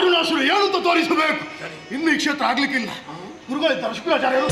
ಅರುಣಾಸುರ ಏನು ಅಂತ ತೋರಿಸಬೇಕು? ಇನ್ನು ಈ ಕ್ಷೇತ್ರ ಆಗ್ಲಿಕ್ಕಿಲ್ಲ. ಗುರುಗಳ ಶುಕ್ರಾಚಾರ್ಯರು